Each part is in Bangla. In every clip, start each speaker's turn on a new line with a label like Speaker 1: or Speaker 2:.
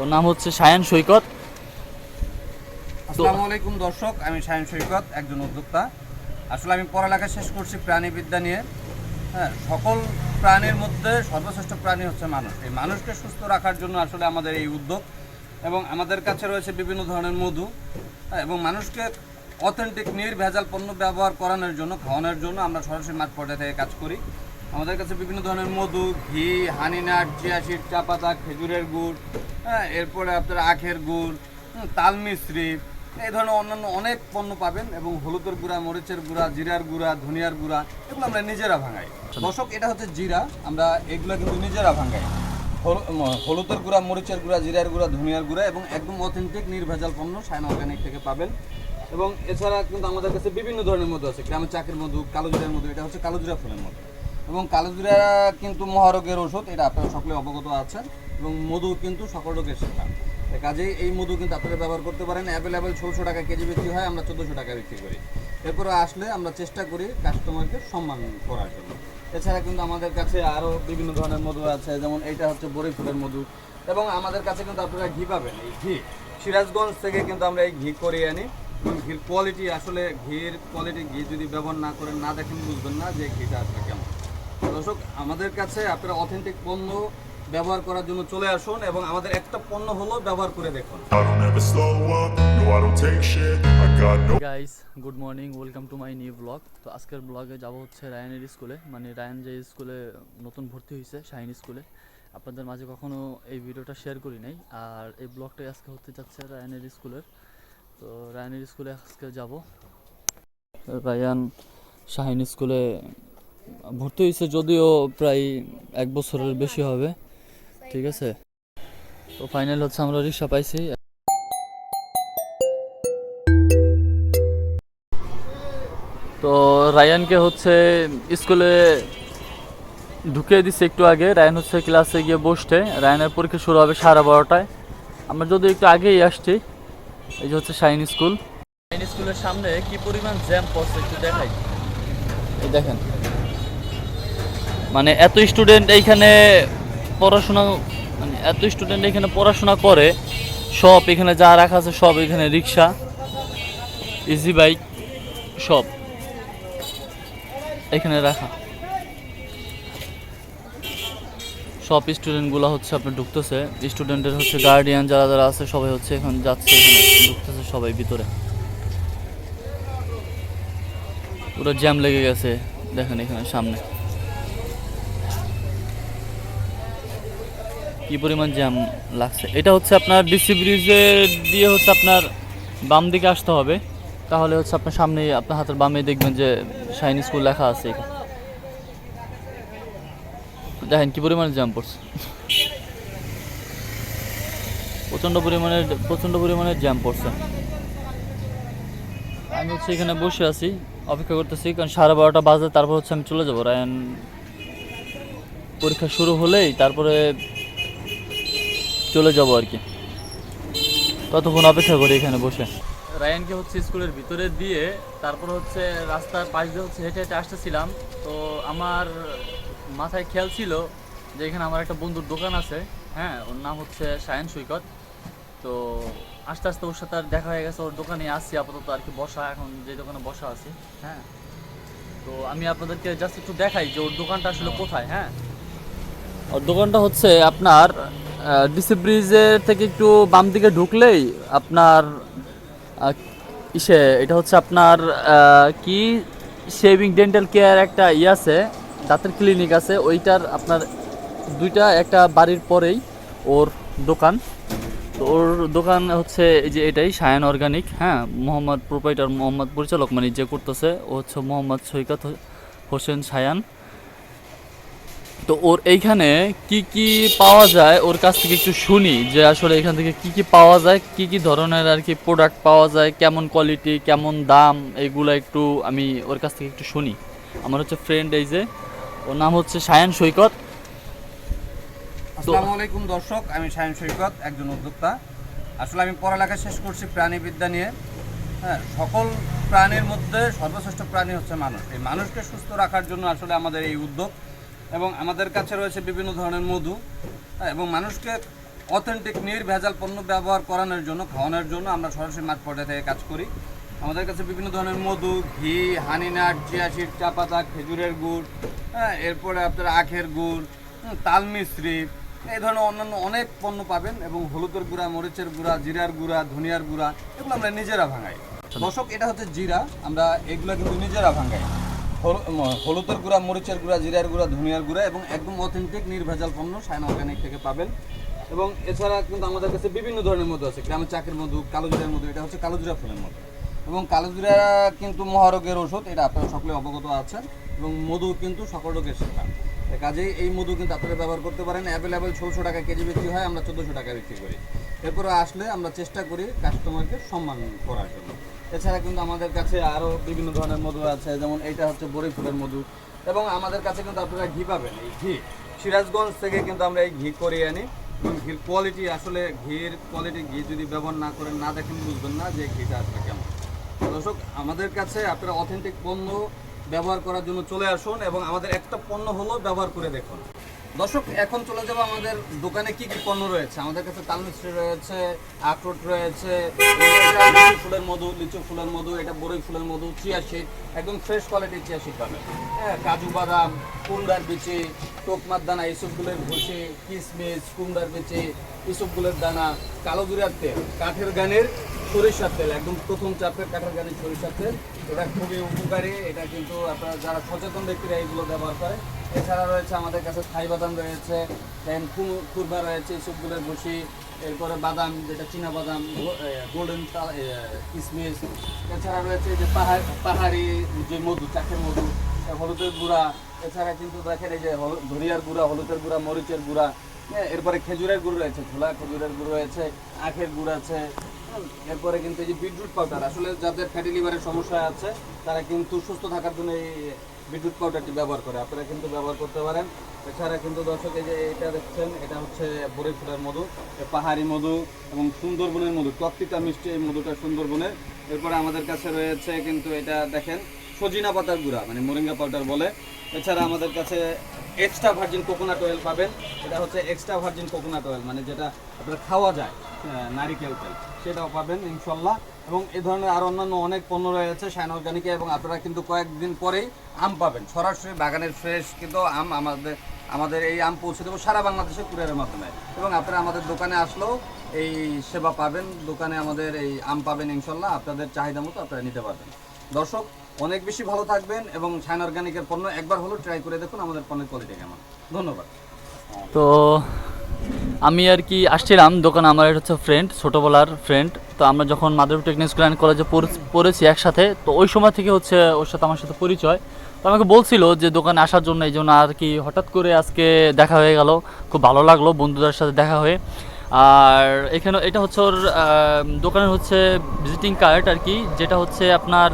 Speaker 1: ওর নাম হচ্ছে সায়ান সৈকত।
Speaker 2: আসসালামু আলাইকুম দর্শক আমি শাহিন সৈকত একজন উদ্যোক্তা। আসলে আমি পড়ালেখা শেষ করছি প্রাণীবিদ্যা নিয়ে। হ্যাঁ সকল প্রাণীর মধ্যে সর্বশ্রেষ্ঠ প্রাণী হচ্ছে মানুষ। এই মানুষকে সুস্থ রাখার জন্য আসলে আমাদের এই উদ্যোগ এবং আমাদের কাছে রয়েছে বিভিন্ন ধরনের মধু। হ্যাঁ, এবং মানুষকে অথেন্টিক নির্ভেজাল পণ্য ব্যবহার করানোর জন্য খাওয়ানোর জন্য আমরা সরাসরি মাঠ পর্যায়ে থেকে কাজ করি। আমাদের কাছে বিভিন্ন ধরনের মধু, ঘি হানিনাট চিয়াশিট চা পাতা, খেজুরের গুড় হ্যাঁ এরপরে আপনার আখের গুড় তাল মিশ্রি এই ধরনের অন্যান্য অনেক পণ্য পাবেন এবং হলুদের গুঁড়া, মরিচের গুঁড়া, জিরার গুঁড়া, ধনিয়ার গুঁড়া, এগুলো আমরা নিজেরা ভাঙাই। দর্শক, এটা হচ্ছে জিরা, আমরা এগুলো কিন্তু নিজেরা ভাঙাই। হল- হলুদের গুঁড়া, মরিচের গুঁড়া, জিরার গুঁড়া, ধনিয়ার গুঁড়া এবং একদম অথেন্টিক নির্ভেজাল পণ্য সাইন অর্গানিক থেকে পাবেন। এবং এছাড়া কিন্তু আমাদের কাছে বিভিন্ন ধরনের মধু আছে গ্রামের চাকের মধু কালো জিরার মধু, এটা হচ্ছে কালো জিরা ফুলের মধু। এবং কালো জিরা কিন্তু মহারোগের ওষুধ, এটা আপনারা সকলে অবগত আছেন, এবং মধু কিন্তু সকল রোগের শিক্ষা কাজেই এই মধু কিন্তু আপনারা ব্যবহার করতে পারেন। অ্যাভেলেবেল ষোলোশো টাকা কেজি বিক্রি হয়, আমরা চোদ্দোশো টাকা বিক্রি করি। এরপরে আসলে আমরা চেষ্টা করি কাস্টমারকে সম্মান করার জন্য। এছাড়া কিন্তু আমাদের কাছে আরও বিভিন্ন ধরনের মধু আছে, যেমন এইটা হচ্ছে বড়ি ফুলের মধু। এবং আমাদের কাছে কিন্তু আপনারা ঘি পাবেন, এই ঘি। সিরাজগঞ্জ থেকে কিন্তু আমরা এই ঘি করিয়ে আনি। এবং ঘির কোয়ালিটি আসলে ঘির কোয়ালিটি ঘি যদি ব্যবহার না করেন, না দেখেন, বুঝবেন না যে ঘিটা আসলে দর্শক আমাদের কাছে আপনারা অথেন্টিক পণ্য ব্যবহার করার জন্য চলে আসুন এবং আমাদের একটা পণ্য হলো ব্যবহার করে দেখুন।
Speaker 1: Guys good morning welcome to my new blog তো আজকের ব্লগে যাব হচ্ছে রায়ানের স্কুলে মানে রায়ান যে স্কুলে নতুন ভর্তি হয়েছে শাহিন স্কুলে আপনাদের মাঝে কখনো এই ভিডিওটা শেয়ার করি নাই। আর এই ব্লগটাই আজকে হতে যাচ্ছে রায়ানের স্কুলের তো রায়ানের স্কুলে আজকে যাব। রায়ান শাহিন স্কুলে ভর্তি হয়েছে যদিও প্রায় এক বছরের বেশি হবে, ঠিক আছে? তো ফাইনাল হচ্ছে আমরা রিক্সা পাইছি। তো রায়ানকে হচ্ছে স্কুলে ঢুকিয়ে দিচ্ছে একটু আগে। রায়ান হচ্ছে ক্লাসে গিয়ে বসতে রায়ানের পরীক্ষা শুরু হবে সাড়ে বারোটায়। আমরা যদি একটু আগেই আসছি, এই যে হচ্ছে শাইন স্কুল। শাইন স্কুলের সামনে কি পরিমাণ জ্যাম পড়ছে একটু দেখাই। এই দেখেন। মানে এত স্টুডেন্ট এইখানে পড়াশোনা মানে এত স্টুডেন্ট এখানে পড়াশোনা করে, সব এখানে যা রাখা আছে সব এখানে রিক্সা ইজি বাইক সব এখানে রাখা। সব স্টুডেন্টগুলো হচ্ছে আপনার ঢুকতেছে স্টুডেন্টের হচ্ছে গার্ডিয়ান যারা যারা আছে, সবাই হচ্ছে এখন যাচ্ছে এখানে, ঢুকতেছে সবাই ভিতরে। পুরো জ্যাম লেগে গেছে, দেখেন এখানে সামনে। কি পরিমাণ জ্যাম লাগছে? এটা হচ্ছে আপনার ডিসি ব্রিজে দিয়ে হচ্ছে আপনার বাম দিকে আসতে হবে। তাহলে হচ্ছে আপনার সামনে আপনার হাতের বামে দেখবেন যে শাইনি স্কুল লেখা আছে। দেখেন কি পরিমাণে জ্যাম পড়ছে। প্রচণ্ড পরিমাণে প্রচণ্ড পরিমাণে জ্যাম পড়ছে। আমি হচ্ছে এখানে বসে আছি, অপেক্ষা করতেছি, কারণ সাড়ে বারোটা বাজে, তারপর হচ্ছে আমি চলে যাব। রায়ান পরীক্ষা শুরু হলেই তারপরে চলে যাব আর কি। ততক্ষণ অপেক্ষা করি এখানে বসে। রায়ানকে হচ্ছে স্কুলের ভিতরে দিয়ে তারপর হচ্ছে রাস্তার পাশ দিয়ে হচ্ছে হেঁটে হেঁটে আসতেছিলাম। তো আমার মাথায় খেয়াল ছিল যে এখানে আমার একটা বন্ধুর দোকান আছে। হ্যাঁ ওর নাম হচ্ছে সায়ন সৈকত। তো আস্তে আস্তে ওর সাথে আর দেখা হয়ে গেছে, ওর দোকানে আসছি আপাতত আর কি বসা, এখন যে দোকানে বসা আছি। হ্যাঁ। তো আমি আপনাদেরকে জাস্ট একটু দেখাই যে ওর দোকানটা আসলে কোথায়। হ্যাঁ দোকানটা হচ্ছে আপনার ডিসি ব্রিজের থেকে একটু বাম দিকে ঢুকলেই আপনার ইসে, এটা হচ্ছে আপনার কি শেভিং ডেন্টাল কেয়ার একটা ইয়ে আছে, দাঁতের ক্লিনিক আছে, ওইটার আপনার দুইটা, একটা বাড়ির পরেই ওর দোকান। তো ওর দোকান হচ্ছে এই যে এটাই সায়ান অর্গানিক হ্যাঁ মোহাম্মদ প্রোপাইটার মোহাম্মদ পরিচালক মানে যে করতেছে, ও হচ্ছে মোহাম্মদ সৈকত হোসেন সায়ান তো ওর এইখানে কি কি পাওয়া যায়? ওর কাছ থেকে একটু শুনি যে আসলে এখান থেকে কি কি পাওয়া যায়, কি কি ধরনের আর কি প্রোডাক্ট পাওয়া যায়, কেমন কোয়ালিটি কেমন দাম এইগুলো একটু আমি ওর কাছ থেকে একটু শুনি। আমার হচ্ছে ফ্রেন্ড এই যে, ওর নাম হচ্ছে সায়ান সৈকত।
Speaker 2: আসসালামু আলাইকুম দর্শক, আমি শাহিন সৈকত, একজন উদ্যোক্তা। আসলে আমি পড়ালেখা শেষ করছি প্রাণীবিদ্যা নিয়ে। হ্যাঁ সকল প্রাণীর মধ্যে সর্বশ্রেষ্ঠ প্রাণী হচ্ছে মানুষ। এই মানুষকে সুস্থ রাখার জন্য আসলে আমাদের এই উদ্যোগ এবং আমাদের কাছে রয়েছে বিভিন্ন ধরনের মধু হ্যাঁ, এবং মানুষকে অথেন্টিক নির্ভেজাল পণ্য ব্যবহার করানোর জন্য খাওয়ানোর জন্য আমরা সরাসরি মাঠ পর্যায়ে থেকে কাজ করি। আমাদের কাছে বিভিন্ন ধরনের মধু ঘি হানিনাট চিয়াশিট চা পাতা খেজুরের গুড় হ্যাঁ এরপরে আপনার আখের গুড় তাল মিশ্রি এই ধরনের অন্যান্য অনেক পণ্য পাবেন এবং হলুদের গুঁড়া মরিচের গুঁড়া জিরার গুঁড়া ধনিয়ার গুঁড়া এগুলো আমরা নিজেরা ভাঙাই। দর্শক এটা হচ্ছে জিরা আমরা এগুলো কিন্তু নিজেরা ভাঙাই। হলুদের গুঁড়া, মরিচের গুঁড়া, জিরার গুঁড়া, ধনিয়ার গুঁড়া এবং একদম অথেন্টিক নির্ভেজাল পণ্য সাইন অর্গানিক থেকে পাবেন। এবং এছাড়া কিন্তু আমাদের কাছে বিভিন্ন ধরনের মধু আছে। গ্রামের চাকের মধু কালো জিরার মধু, এটা হচ্ছে কালো জিরা ফুলের মধু। এবং কালো জিরা কিন্তু মহারোগের ওষুধ এটা আপনারা সকলে অবগত আছেন। এবং মধু কিন্তু সকল রোগের শিক্ষা কাজেই এই মধু কিন্তু আপনারা ব্যবহার করতে পারেন। অ্যাভেলেবেল ষোলোশো টাকা কেজি বিক্রি হয়, আমরা চোদ্দোশো টাকা বিক্রি করি। এরপরে আসলে আমরা চেষ্টা করি কাস্টমারকে সম্মান করার জন্য। এছাড়া কিন্তু আমাদের কাছে আরও বিভিন্ন ধরনের মধু আছে, যেমন এইটা হচ্ছে বড়ি ফুলের মধু। এবং আমাদের কাছে কিন্তু আপনারা ঘি পাবেন, এই ঘি। সিরাজগঞ্জ থেকে কিন্তু আমরা এই ঘি করিয়ে আনি। এবং ঘির কোয়ালিটি আসলে ঘির কোয়ালিটি ঘি যদি ব্যবহার না করেন, না দেখেন, বুঝবেন না যে ঘিটা আসলে কেমন। দর্শক, আমাদের কাছে আপনারা অথেন্টিক পণ্য ব্যবহার করার জন্য চলে আসুন এবং আমাদের একটা পণ্য হলো ব্যবহার করে দেখুন। দর্শক, এখন চলে যাব আমাদের দোকানে কি কি পণ্য রয়েছে। আমাদের কাছে তাল রয়েছে, আখরোট রয়েছে, ফুলের মধু, লিচু ফুলের মধু, এটা বড়ই ফুলের মধু, চিয়া শিট একদম ফ্রেশ কোয়ালিটির চিয়া শিট পাবেন। হ্যাঁ কাজু বাদাম, কুমড়ার বিচি টোকমার দানা ইসবগুলের ভুসি কিশমিশ কুমড়ার বিচি ইসবগুলের দানা, কালো জিরার তেল, কাঠের গানের সরিষার তেল, একদম প্রথম চাপের কাঠের গানের সরিষার তেল। এটা খুবই উপকারী, এটা কিন্তু আপনারা যারা সচেতন ব্যক্তিরা এইগুলো ব্যবহার করে এছাড়া রয়েছে আমাদের কাছে থাই বাদাম রয়েছে দেন কুরমা রয়েছে ইসবগুলের ভুসি এরপরে বাদাম যেটা চীনা বাদাম গোল্ডেন কিশমিশ এছাড়া রয়েছে যে পাহাড় পাহাড়ি যে মধু চাকের মধু হলুদের গুঁড়া। এছাড়া কিন্তু দেখেন এই যে ধনিয়ার গুঁড়া হলুদের গুঁড়া মরিচের গুঁড়া হ্যাঁ, এরপরে খেজুরের গুঁড়ো রয়েছে ছোলা খেজুরের গুঁড়ো রয়েছে আখের গুঁড়ো আছে। এরপরে কিন্তু এই যে বিটরুট পাউডার আসলে যাদের ফ্যাটি লিভারের সমস্যা আছে তারা কিন্তু সুস্থ থাকার জন্য এই বিটরুট পাউডারটি ব্যবহার করে। আপনারা কিন্তু ব্যবহার করতে পারেন। এছাড়া কিন্তু দর্শক এই যে এটা দেখছেন এটা হচ্ছে বড়ি ফুলের মধু পাহাড়ি মধু এবং সুন্দরবনের মধু। টকটিকা মিষ্টি এই মধুটা সুন্দরবনের। এরপরে আমাদের কাছে রয়েছে কিন্তু এটা দেখেন সজিনা পাতার গুঁড়া মানে মোরিঙ্গা পাউডার বলে। এছাড়া আমাদের কাছে এক্সট্রা ভার্জিন কোকোনাট অয়েল পাবেন। এটা হচ্ছে এক্সট্রা ভার্জিন কোকোনাট অয়েল মানে যেটা আপনার খাওয়া যায় আহ, নারিকেল তেল সেটাও পাবেন ইনশাল্লাহ। এবং এই ধরনের আরও অন্যান্য অনেক পণ্য রয়েছে শাইন অর্গানিকে এবং আপনারা কিন্তু কয়েকদিন পরেই আম পাবেন। সরাসরি বাগানের ফ্রেশ কিন্তু আম আমাদের আমাদের এই আম পৌঁছে দেবো সারা বাংলাদেশে কুরিয়ারের মাধ্যমে। এবং আপনারা আমাদের দোকানে আসলেও এই সেবা পাবেন, দোকানে আমাদের এই আম পাবেন ইনশাল্লাহ, আপনাদের চাহিদা মতো আপনারা নিতে পারবেন। দর্শক, অনেক বেশি ভালো থাকবেন এবং শাইন অর্গানিকের পণ্য একবার হলেও ট্রাই করে দেখুন আমাদের পণ্যের কোয়ালিটি কেমন। ধন্যবাদ।
Speaker 1: তো আমি আর কি আসছিলাম, দোকানে আমার হচ্ছে ফ্রেন্ড ছোটোবেলার ফ্রেন্ড তো আমরা যখন মাদারপুর টেকনিক স্কুল অ্যান্ড কলেজে পড়ে- পড়েছি একসাথে, তো ওই সময় থেকে হচ্ছে ওর সাথে আমার সাথে পরিচয়। তো আমাকে বলছিল যে দোকানে আসার জন্য এই জন্য আর কি হঠাৎ করে আজকে দেখা হয়ে গেল, খুব ভালো লাগল বন্ধুদের সাথে দেখা হয়ে। আর এখানে এটা হচ্ছে ওর দোকানের হচ্ছে ভিজিটিং কার্ড আর কি, যেটা হচ্ছে আপনার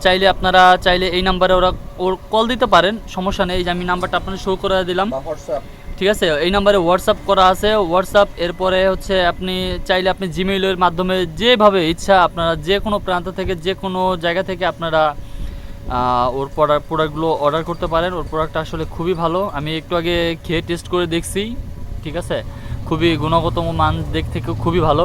Speaker 1: চাইলে আপনারা, চাইলে এই নাম্বারে ওরা, ওর কল দিতে পারেন, সমস্যা নেই যে আমি নাম্বারটা আপনাদের শো করে দিলাম।
Speaker 2: হোয়াটসঅ্যাপ
Speaker 1: ঠিক আছে? এই নাম্বারে হোয়াটসঅ্যাপ করা আছে। হোয়াটসঅ্যাপ এরপরে হচ্ছে আপনি চাইলে আপনি জিমেইলের মাধ্যমে যেভাবে ইচ্ছা আপনারা যে কোনো প্রান্ত থেকে, যে কোনো জায়গা থেকে আপনারা ওর প্রোডাক্ট প্রোডাক্টগুলো অর্ডার করতে পারেন। ওর প্রোডাক্টটা আসলে খুবই ভালো। আমি একটু আগে খেয়ে টেস্ট করে দেখছি, ঠিক আছে? খুবই গুণগত মান দিক থেকে খুবই ভালো।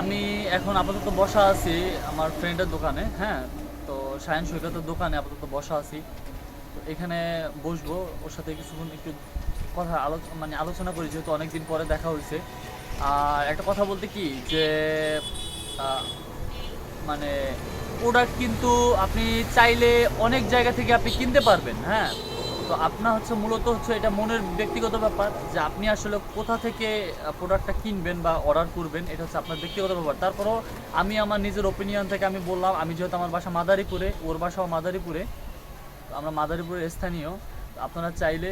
Speaker 1: আমি এখন আপাতত বসা আছি আমার ফ্রেন্ডের দোকানে হ্যাঁ? তো সায়ন সৈকতের দোকানে আপাতত বসা আছি। এখানে বসবো, ওর সাথে কিছুক্ষণ একটু কথা মানে আলোচনা করি, যেহেতু অনেকদিন পরে দেখা হয়েছে। আর একটা কথা বলতে কি, যে মানে প্রোডাক্ট কিন্তু আপনি চাইলে অনেক জায়গা থেকে আপনি কিনতে পারবেন হ্যাঁ? তো আপনার হচ্ছে মূলত হচ্ছে এটা মনের ব্যক্তিগত ব্যাপার, যে আপনি আসলে কোথা থেকে প্রোডাক্টটা কিনবেন বা অর্ডার করবেন, এটা হচ্ছে আপনার ব্যক্তিগত ব্যাপার। তারপরও আমি আমার নিজের ওপিনিয়ন থেকে আমি বললাম, আমি যেহেতু আমার বাসা মাদারীপুরে, ওর বাসাও মাদারীপুরে আমরা মাদারীপুরের স্থানীয়, আপনারা চাইলে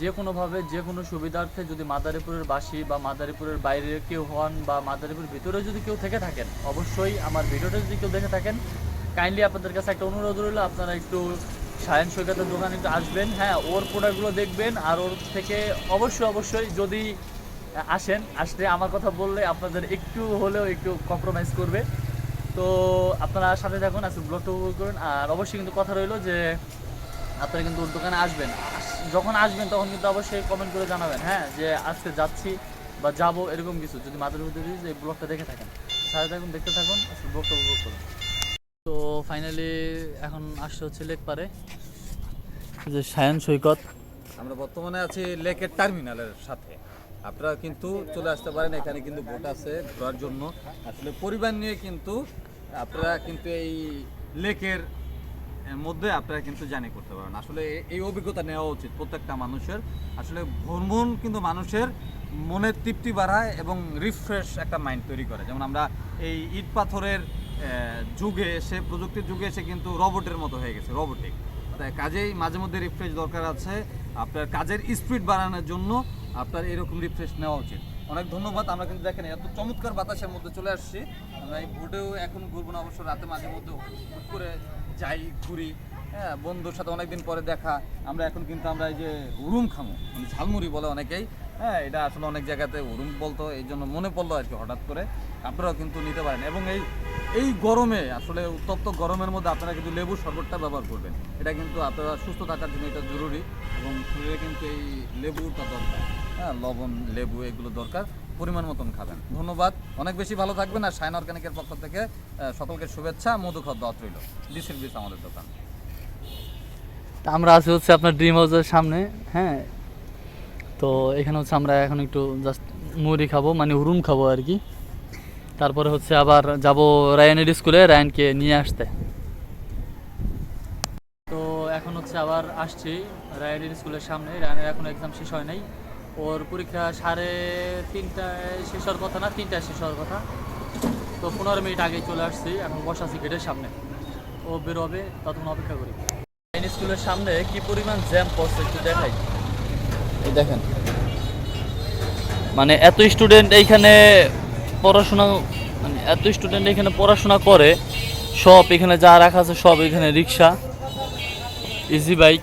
Speaker 1: যে কোনোভাবে যে কোনো সুবিধার্থে যদি মাদারীপুরের বাসী বা মাদারীপুরের বাইরে কেউ হন বা মাদারীপুরের ভিতরে যদি কেউ থেকে থাকেন, অবশ্যই আমার ভিডিওটা যদি কেউ দেখে থাকেন কাইন্ডলি আপনাদের কাছে একটা অনুরোধ রইল, আপনারা একটু সায়ন সৈকতের দোকানে একটু আসবেন। হ্যাঁ ওর প্রোডাক্টগুলো দেখবেন আর ওর থেকে অবশ্যই অবশ্যই যদি আসেন, আসলে আমার কথা বললে আপনাদের একটু হলেও একটু কম্প্রোমাইজ করবে। তো আপনারা সাথে থাকুন, আজকে ব্লগটা উপভোগ করুন। আর অবশ্যই কিন্তু কথা রইল যে আপনারা কিন্তু দোকানে আসবেন। যখন আসবেন তখন কিন্তু অবশ্যই কমেন্ট করে জানাবেন হ্যাঁ? যে আজকে যাচ্ছি বা যাব এরকম কিছু, যদি মাথার ভিতরে দিয়ে এই ব্লগটা দেখে থাকেন। সাথে থাকুন, দেখতে থাকুন, আসলে ব্লগটা উপভোগ করুন। তো ফাইনালি এখন আসছে হচ্ছে লেক পারে যে সায়ন সৈকত।
Speaker 2: আমরা বর্তমানে আছি লেকের টার্মিনালের সাথে। আপনারা কিন্তু চলে আসতে পারেন, এখানে কিন্তু বোট আছে ঘোরার জন্য। আসলে পরিবার নিয়ে কিন্তু আপনারা কিন্তু এই লেকের মধ্যে আপনারা কিন্তু জানি করতে পারেন আসলে এই অভিজ্ঞতা নেওয়া উচিত প্রত্যেকটা মানুষের। আসলে ভ্রমণ কিন্তু মানুষের মনের তৃপ্তি বাড়ায় এবং রিফ্রেশ একটা মাইন্ড তৈরি করে। যেমন আমরা এই ইট পাথরের যুগে এসে প্রযুক্তির যুগে এসে কিন্তু রোবটের মতো হয়ে গেছে রোবটিক তাই কাজেই মাঝে মধ্যে রিফ্রেশ দরকার আছে। আপনার কাজের স্পিড বাড়ানোর জন্য আপনার এরকম রিফ্রেশ নেওয়া উচিত। অনেক ধন্যবাদ। আমরা কিন্তু দেখেন এত চমৎকার বাতাসের মধ্যে চলে আসছি। আমরা এই ভোটেও এখন ঘুরবো না, অবশ্য রাতে মাঝে মধ্যে হুট করে যাই ঘুরি হ্যাঁ বন্ধুর সাথে অনেকদিন পরে দেখা, আমরা এখন কিন্তু আমরা এই যে উরুম খামো মানে ঝালমুড়ি বলে অনেকেই হ্যাঁ এটা আসলে অনেক জায়গাতে উরুম বলতো, এই জন্য মনে পড়ল আর কি হঠাৎ করে, আপনারাও কিন্তু নিতে পারেন। এবং এই এই গরমে, আসলে উত্তপ্ত গরমের মধ্যে আপনারা কিন্তু লেবুর শরবতটা ব্যবহার করবেন। এটা কিন্তু আপনারা সুস্থ থাকার জন্য এটা জরুরি, এবং শরীরে কিন্তু এই লেবুটা দরকার হ্যাঁ লবণ, লেবু এগুলো দরকার। পরিমাণ মতন খাবেন। ধন্যবাদ। অনেক বেশি ভালো থাকবেন আর সাইন অর্গানিকের পক্ষ থেকে সকলকে শুভেচ্ছা। মধু খাদ্য রইল ডিসির বিস আমাদের দোকান।
Speaker 1: আমরা আছি হচ্ছে আপনার ড্রিম হাউসের সামনে হ্যাঁ? তো এখানে হচ্ছে আমরা এখন একটু জাস্ট মুড়ি খাব মানে হুরুম খাব আর কি। তারপরে হচ্ছে আবার যাব রায়ানের স্কুলে, রায়ানকে নিয়ে আসতে। তো এখন হচ্ছে আবার আসছি রায়ানের স্কুলের সামনে। রায়ানের এখন এক্সাম শেষ হয় নাই। ওর পরীক্ষা সাড়ে তিনটায় শেষ হওয়ার কথা না, তিনটায় শেষ হওয়ার কথা। তো পনেরো মিনিট আগেই চলে আসছি, এখন বসা আছি গেটের সামনে। ও বেরোবে, ততক্ষণ অপেক্ষা করি। আইন স্কুলের সামনে কি পরিমাণ জ্যাম পড়ছে একটু দেখাই। দেখেন। মানে এত স্টুডেন্ট এইখানে পড়াশোনা মানে এত স্টুডেন্ট এখানে পড়াশোনা করে, সব এখানে যা রাখা আছে সব এখানে রিক্সা ইজি বাইক